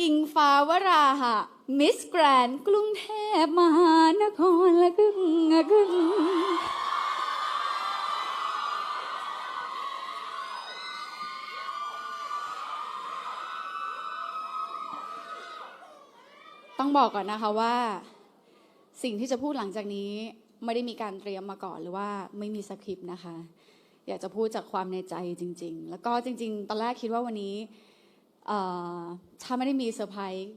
อิงฟ้าวราหะ มิสแกรนกรุงเทพมหานครละกึ่งอะกึ่งต้องบอกก่อนนะคะว่า สิ่งที่จะพูดหลังจากนี้ ไม่ได้มีการเตรียมมาก่อนหรือว่าไม่มีสคริปต์นะคะ อยากจะพูดจากความในใจจริง ๆ แล้วก็จริง ๆ ตอนแรกคิดว่าวันนี้ ถ้าไม่ได้มีเซอร์ไพรส์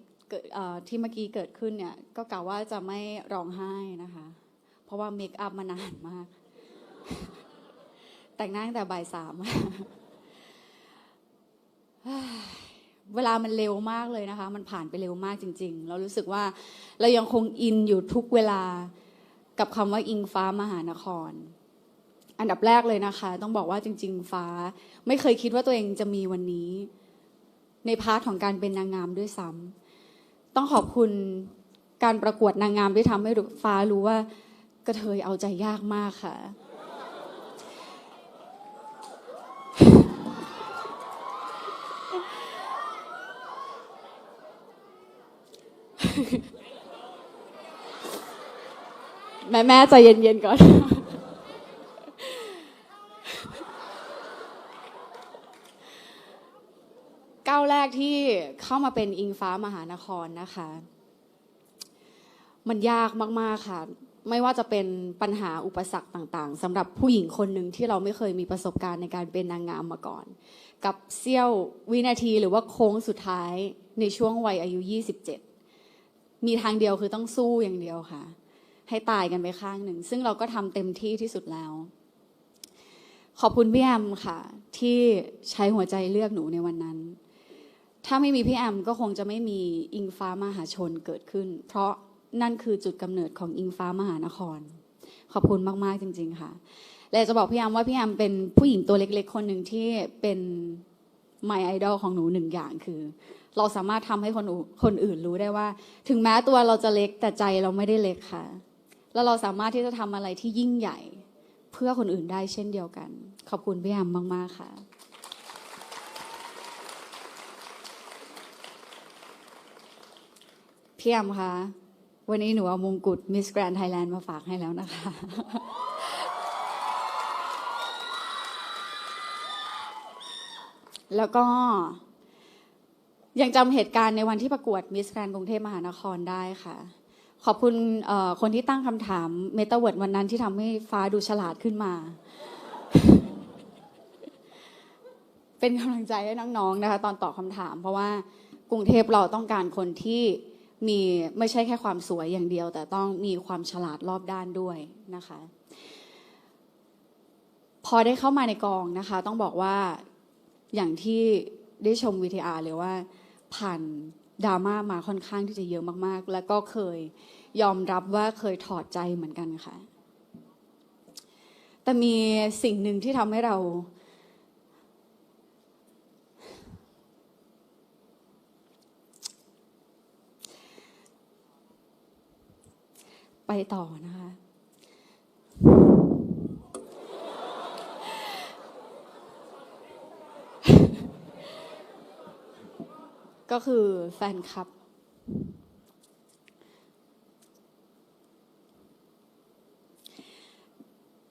ที่เมื่อกี้เกิดขึ้นเนี่ย ก็กะว่าจะไม่ร้องไห้นะคะ เพราะว่าเมคอัพมานานมาก แต่งหน้าตั้งแต่บ่ายสามเวลามันเร็วมากเลยนะคะ มันผ่านไปเร็วมากจริง ๆ เรารู้สึกว่าเรายังคงอินอยู่ทุกเวลากับคำว่าอิงฟ้ามหานคร อันดับแรกเลยนะคะ ต้องบอกว่าจริง ๆ ฟ้า ไม่เคยคิดว่าตัวเองจะมีวันนี้ ในพาร์ทของการเป็นนางงามด้วยซ้ำต้องขอบคุณการประกวดนางงามที่ทำให้ฟ้ารู้ว่ากระเทยเอาใจยากมากค่ะ แม่แม่ใจเย็นๆก่อน ก้าวแรกที่ เข้ามาเป็นอิงฟ้ามหานครนะคะ มันยากมากๆค่ะ ไม่ว่าจะเป็นปัญหาอุปสรรคต่างๆสำหรับผู้หญิงคนหนึ่งที่เราไม่เคยมีประสบการณ์ในการเป็นนางงามมาก่อน กับเสี้ยววินาทีหรือว่าโค้งสุดท้ายในช่วงวัยอายุ 27 มีทางเดียวคือต้องสู้อย่างเดียวค่ะ ให้ตายกันไปข้างหนึ่ง ซึ่งเราก็ทำเต็มที่ที่สุดแล้วขอบคุณพี่แอมค่ะ ที่ใช้หัวใจเลือกหนูในวันนั้น ถ้าไม่มีพี่แอมก็คงจะไม่มีอิงฟ้ามหาชนเกิดขึ้น เพราะนั่นคือจุดกำเนิดของอิงฟ้ามหานคร ขอบคุณมากๆจริง ๆ ค่ะ และจะบอกพี่แอมว่าพี่แอมเป็นผู้หญิงตัวเล็ก ๆ คนหนึ่งที่เป็นไมไอดอลของหนูหนึ่งอย่างคือ เราสามารถทำให้คนอื่นคนอื่นรู้ได้ว่า ถึงแม้ตัวเราจะเล็กแต่ใจเราไม่ได้เล็กค่ะ แล้วเราสามารถที่จะทำอะไรที่ยิ่งใหญ่ เพื่อคนอื่นได้เช่นเดียวกัน ขอบคุณพี่แอมมาก ๆ ค่ะ พี่แอมคะวันนี้หนูเอามงกุฎมิสแกรน n d ไทยแลนด์มาฝากให้แล้วนะคะ แล้วก็ยังจำเหตุการณ์ในวันที่ประกวดมิสแกรนกรุงเทพมหานครได้ค่ะ ขอบคุณคนที่ตั้งคำถามเมตาเวิร์ดวันนั้นที่ทำให้ฟ้าดูฉลาดขึ้นมา เป็นกำลังใจให้น้องๆนะคะ ตอนตอบคำถาม เพราะว่ากรุงเทพเราต้องการคนที่ มีไม่ใช่แค่ความสวยอย่างเดียว แต่ต้องมีความฉลาดรอบด้านด้วยนะคะ พอได้เข้ามาในกองนะคะ ต้องบอกว่าอย่างที่ได้ชมวีทีอาร์เลยว่า ผ่านดราม่ามาค่อนข้างที่จะเยอะมากๆ แล้วก็เคยยอมรับว่าเคยถอดใจเหมือนกันค่ะ แต่มีสิ่งหนึ่งที่ทำให้เรา ไปต่อนะคะ ก็คือแฟนคลับ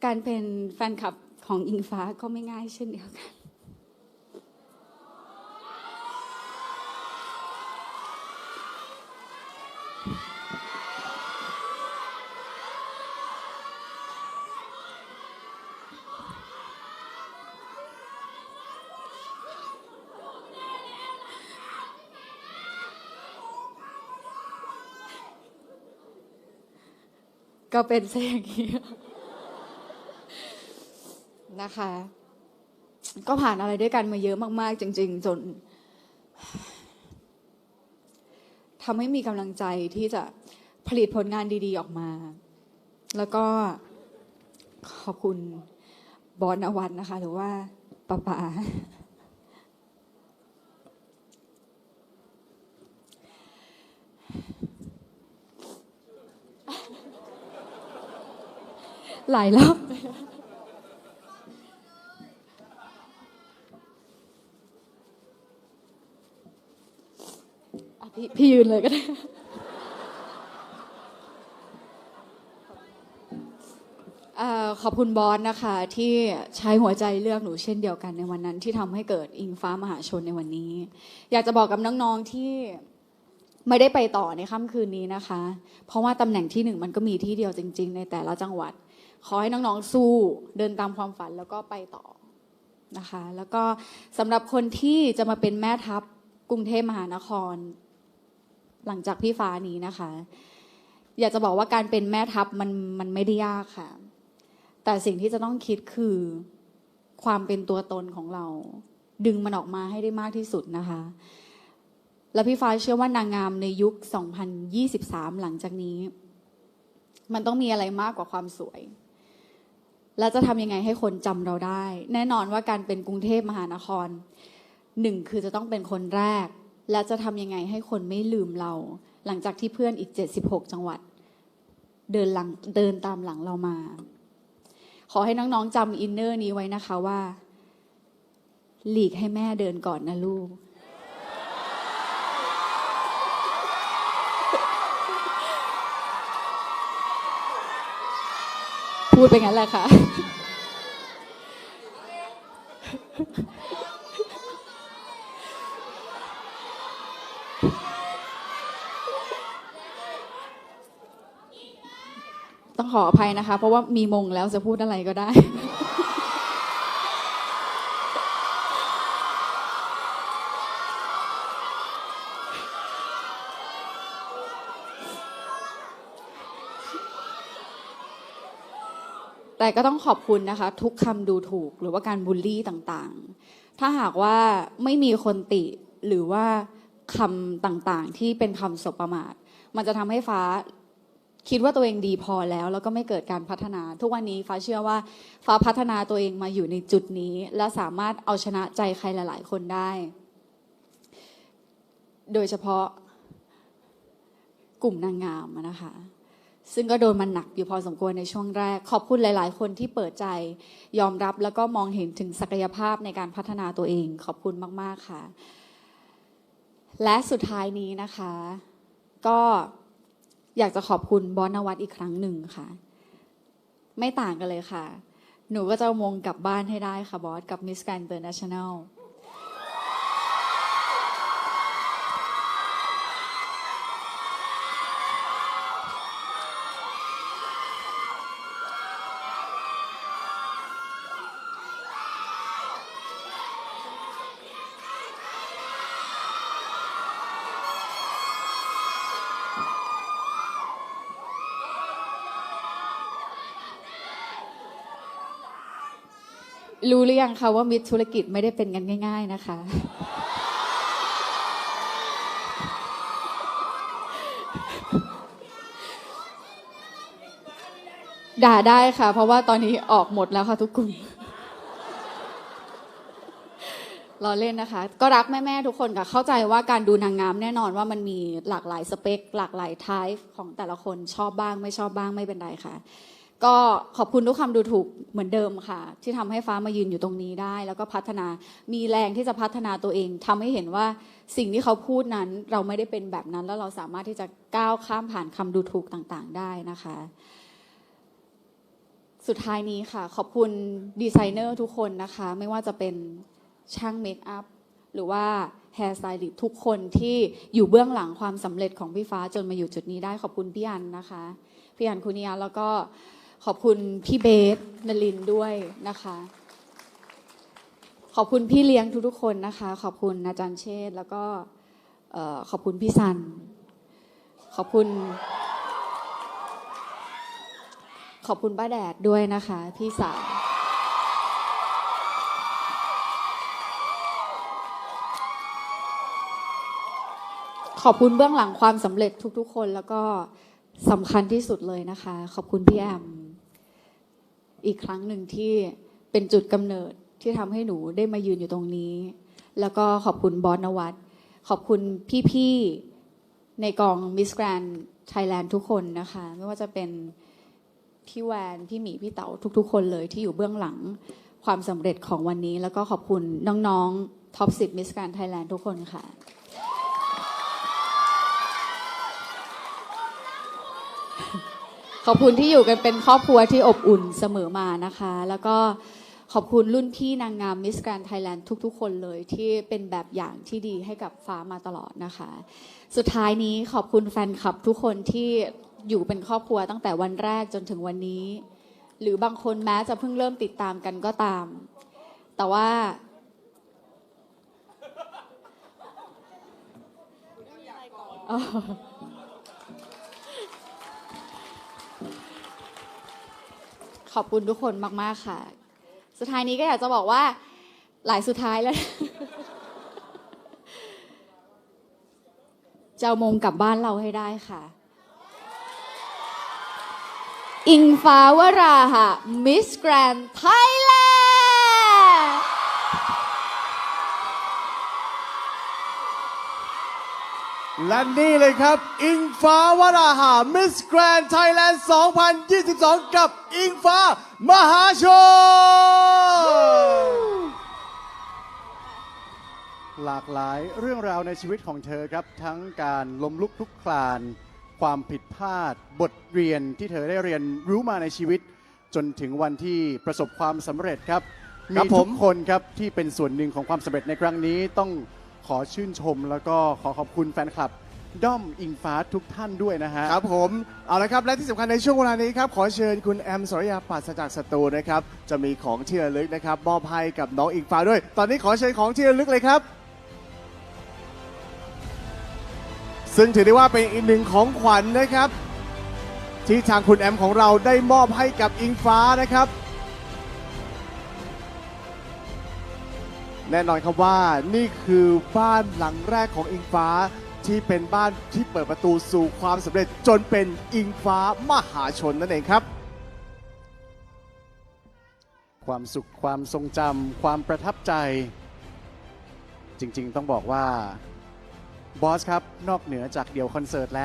การเป็นแฟนคลับของอิงฟ้าก็ไม่ง่ายเช่นเดียวกัน ก็เป็นซะอย่างนี้นะคะ ก็ผ่านอะไรด้วยกันมาเยอะมาก ๆ จริง ๆ จนทำให้มีกำลังใจที่จะผลิตผลงานดี ๆ ออกมา แล้วก็ขอบคุณบอสนวัตนะคะ หรือว่าป้าป๋า หลายรอบพี่พี่ยืนเลยก็ได้ ขอบคุณบอสนะคะ ที่ใช้หัวใจเลือกหนูเช่นเดียวกันในวันนั้น ที่ทำให้เกิดอิงฟ้ามหาชนในวันนี้ อยากจะบอกกับน้องๆที่ไม่ได้ไปต่อในค่ำคืนนี้นะคะ เพราะว่าตำแหน่งที่หนึ่งมันก็มีที่เดียวจริง ๆ ในแต่ละจังหวัด ขอให้น้องๆสู้เดินตามความฝันแล้วก็ไปต่อนะคะ แล้วก็สำหรับคนที่จะมาเป็นแม่ทัพกรุงเทพมหานคร หลังจากพี่ฟ้านี้นะคะ อยากจะบอกว่าการเป็นแม่ทัพมันมันไม่ได้ยากค่ะ แต่สิ่งที่จะต้องคิดคือความเป็นตัวตนของเรา ดึงมันออกมาให้ได้มากที่สุดนะคะ และพี่ฟ้าเชื่อว่านางงามในยุค 2023 หลังจากนี้ มันต้องมีอะไรมากกว่าความสวย แล้วจะทำยังไงให้คนจำเราได้ แน่นอนว่าการเป็นกรุงเทพมหานครหนึ่งคือจะต้องเป็นคนแรก และจะทำยังไงให้คนไม่ลืมเรา หลังจากที่เพื่อนอีก 76 จังหวัด เดินหลังเดินตามหลังเรามา ขอให้น้องๆจำอินเนอร์นี้ไว้นะคะว่า หลีกให้แม่เดินก่อนนะลูก พูดไปงั้นแหละค่ะ ต้องขออภัยนะคะ เพราะว่ามีมงแล้วจะพูดอะไรก็ได้ แต่ก็ต้องขอบคุณนะคะ ทุกคำดูถูกหรือว่าการบูลลี่ต่างๆ ถ้าหากว่าไม่มีคนติหรือว่าคำต่างๆ ที่เป็นคำสบประมาท มันจะทำให้ฟ้าคิดว่าตัวเองดีพอแล้ว แล้วก็ไม่เกิดการพัฒนา ทุกวันนี้ฟ้าเชื่อว่า ฟ้าพัฒนาตัวเองมาอยู่ในจุดนี้ และสามารถเอาชนะใจใครหลาย ๆ คนได้ โดยเฉพาะกลุ่มนางงามนะคะ ซึ่งก็โดนมันหนักอยู่พอสมควรในช่วงแรก ขอบคุณหลาย ๆ คนที่เปิดใจยอมรับแล้วก็มองเห็นถึงศักยภาพในการพัฒนาตัวเอง ขอบคุณมาก ๆ ค่ะ และสุดท้ายนี้นะคะ ก็อยากจะขอบคุณบอสนวัตอีกครั้งหนึ่งค่ะ ไม่ต่างกันเลยค่ะ หนูก็จะมงกลับบ้านให้ได้ค่ะบอสกับมิสแกรนเตอร์เนชั่นแนล รู้หรือยังคะว่ามิตรธุรกิจไม่ได้เป็นกันง่าย ๆนะคะ ด่าได้ค่ะ เพราะว่าตอนนี้ออกหมดแล้วค่ะทุกกลุ่มรอเล่นนะคะ ก็รักแม่ๆทุกคนค่ะ เข้าใจว่าการดูนางงามแน่นอนว่ามันมีหลากหลายสเปค หลากหลายไทป์ของแต่ละคนชอบบ้างไม่ชอบบ้างไม่เป็นไรค่ะ ก็ขอบคุณทุกคำดูถูกเหมือนเดิมค่ะ ที่ทำให้ฟ้ามายืนอยู่ตรงนี้ได้ แล้วก็พัฒนามีแรงที่จะพัฒนาตัวเองทำให้เห็นว่าสิ่งที่เขาพูดนั้นเราไม่ได้เป็นแบบนั้น แล้วเราสามารถที่จะก้าวข้ามผ่านคำดูถูกต่างๆ ได้นะคะ สุดท้ายนี้ค่ะ ขอบคุณดีไซเนอร์ทุกคนนะคะ ไม่ว่าจะเป็นช่างเมคอัพหรือว่าแฮร์สไตลิสต์ทุกคนที่อยู่เบื้องหลังความสำเร็จของพี่ฟ้าจนมาอยู่จุดนี้ได้ขอบคุณพี่อันนะคะ พี่อันคุณิยาแล้วก็ ขอบคุณพี่เบสนลินด้วยนะคะ ขอบคุณพี่เลี้ยงทุกๆคนนะคะ ขอบคุณอาจารย์เชษแล้วก็ขอบคุณพี่ซัน ขอบคุณ ขอบคุณป้าแดดด้วยนะคะ พี่สาวขอบคุณเบื้องหลังความสำเร็จทุกๆคน แล้วก็สำคัญที่สุดเลยนะคะ ขอบคุณพี่แอม อีกครั้งหนึ่งที่เป็นจุดกำเนิดที่ทำให้หนูได้มายืนอยู่ตรงนี้ แล้วก็ขอบคุณบอสนวัตขอบคุณพี่ๆ ในกองมิสแกรนไทยแลนด์ทุกคนนะคะ ไม่ว่าจะเป็นพี่แวน พี่หมี พี่เต๋าทุกๆ คนเลยที่อยู่เบื้องหลังความสำเร็จของวันนี้ แล้วก็ขอบคุณน้องๆท็อปสิบมิสแกรนไทยแลนด์ทุกคนค่ะ Thank. ขอบคุณที่อยู่กันเป็นครอบครัวที่อบอุ่นเสมอมานะคะ แล้วก็ขอบคุณรุ่นพี่นางงามมิสแกรนไทยแลนด์ทุก ๆ คนเลยที่เป็นแบบอย่างที่ดีให้กับฟ้ามาตลอดนะคะ สุดท้ายนี้ขอบคุณแฟนคลับทุกคนที่อยู่เป็นครอบครัวตั้งแต่วันแรกจนถึงวันนี้ หรือบางคนแม้จะเพิ่งเริ่มติดตามกันก็ตาม แต่ว่าอ๋ ขอบคุณทุกคนมาก ๆ ค่ะ สุดท้ายนี้ก็อยากจะบอกว่าหลายสุดท้ายแล้วจะเอามงกลับบ้านเราให้ได้ค่ะ อิงฟ้าวราหะมิสแกรนไทยแลนด์ และนี่เลยครับ อิงฟ้าวราหา มิสแกรนไทยแลนด์ 2022 กับอิงฟ้ามหาชน หลากหลายเรื่องราวในชีวิตของเธอครับ ทั้งการล้มลุกคลุกคลาน ความผิดพลาด บทเรียนที่เธอได้เรียนรู้มาในชีวิต จนถึงวันที่ประสบความสำเร็จครับครัมีบผมทุกคนครับที่เป็นส่วนหนึ่งของความสำเร็จในครั้งนี้ต้อง ขอชื่นชม แล้วก็ขอขอบคุณแฟนคลับ ด้อมอิงฟ้าทุกท่านด้วยนะฮะ ครับผมเอาละครับและที่สำคัญในช่วงเวลานี้ครับขอเชิญคุณแอมสรยาปัสจากสตูนะครับจะมีของที่ระลึกนะครับมอบให้กับน้องอิงฟ้าด้วย ตอนนี้ขอเชิญของที่ระลึกเลยครับ ซึ่งถือได้ว่าเป็นอีกหนึ่งของขวัญนะครับ ที่ทางคุณแอมของเราได้มอบให้กับอิงฟ้านะครับ แน่นอนครับว่านี่คือบ้านหลังแรกของอิงฟ้าที่เป็นบ้านที่เปิดประตูสู่ความสำเร็จจนเป็นอิงฟ้ามหาชนนั่นเองครับ ความสุขความทรงจำความประทับใจ จริงๆ ต้องบอกว่าบอสครับนอกเหนือจากเดี่ยวคอนเสิร์ตแล้ว